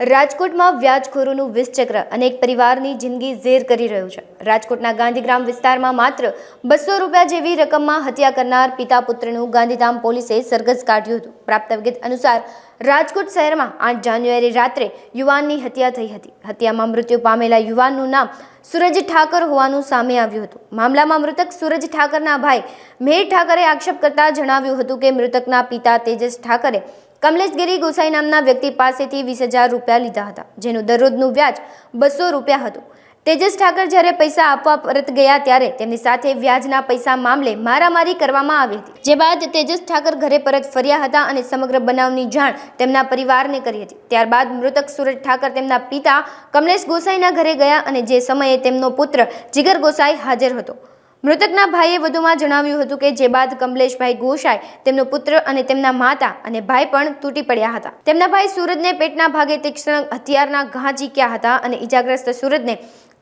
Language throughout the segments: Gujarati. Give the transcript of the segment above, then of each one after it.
રાજકોટમાં વ્યાજખોરોનું વિષચક્ર અનેક પરિવારની જિંદગી ઝેર કરી રહ્યું છે. રાજકોટના ગાંધીગ્રામ વિસ્તારમાં માત્ર બસો રૂપિયા જેવી રકમમાં હત્યા કરનાર પિતા પુત્રનું ગાંધીધામ પોલીસે સરઘસ કાઢ્યું હતું. પ્રાપ્ત વિગત અનુસાર, રાજકોટ શહેરમાં આઠ જાન્યુઆરી રાત્રે યુવાનની હત્યા થઈ હતી. હત્યામાં મૃત્યુ પામેલા યુવાનનું નામ સૂરજ ઠાકર હોવાનું સામે આવ્યું હતું. મામલામાં મૃતક સૂરજ ઠાકરના ભાઈ મેહર ઠાકરે આક્ષેપ કરતા જણાવ્યું હતું કે મૃતકના પિતા તેજસ ઠાકરે કમલેશગીરી ગોસાઈ નામના વ્યક્તિ પાસેથી વીસ હજાર રૂપિયા લીધા હતા, જેનું દરરોજનું વ્યાજ બસો રૂપિયા હતું. તેજસ ઠાકર જ્યારે પૈસા આપવા પરત ગયા ત્યારે તેમની સાથે વ્યાજના પૈસા મામલે મારામારી કરવામાં આવી હતી. જે બાદ તેજસ ઠાકર ઘરે પરત ફર્યા હતા અને સમગ્ર બનાવની જાણ તેમના પરિવારને કરી હતી. ત્યારબાદ મૃતક સુરજ ઠાકર તેમના પિતા કમલેશ ગોસાઈના ઘરે ગયા અને જે સમયે તેમનો પુત્ર જીગર ગોસાઈ હાજર હતો. મૃતકના ભાઈએ વધુમાં જણાવ્યું હતું કે જે બાદ કમલેશભાઈ ગોસાઈ, તેમનો પુત્ર અને તેમના માતા અને ભાઈ પણ તૂટી પડ્યા હતા. તેમના ભાઈ સુરજને પેટના ભાગે તીક્ષ્ણ હથિયારના ઘા ઝીક્યા હતા અને ઈજાગ્રસ્ત સુરજને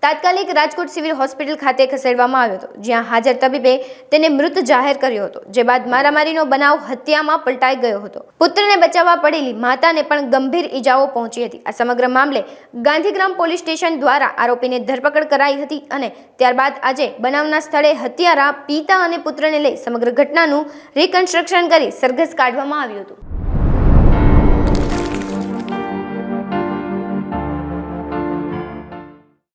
તાત્કાલિક રાજકોટ સિવિલ હોસ્પિટલ ખાતે ખસેડવામાં આવ્યો હતો, જ્યાં હાજર તબીબે તેને મૃત જાહેર કર્યો હતો, જે બાદ મારામારીનો બનાવ હત્યામાં પલટાઈ ગયો હતો. પુત્રને બચાવવા પડેલી માતાને પણ ગંભીર ઈજાઓ પહોંચી હતી. આ સમગ્ર મામલે ગાંધીગ્રામ પોલીસ સ્ટેશન દ્વારા આરોપીને ધરપકડ કરાઈ હતી અને ત્યારબાદ આજે બનાવના સ્થળે હત્યારા પિતા અને પુત્રને લઈ સમગ્ર ઘટનાનું રિકન્સ્ટ્રક્શન કરી સરઘસ કાઢવામાં આવ્યું હતું.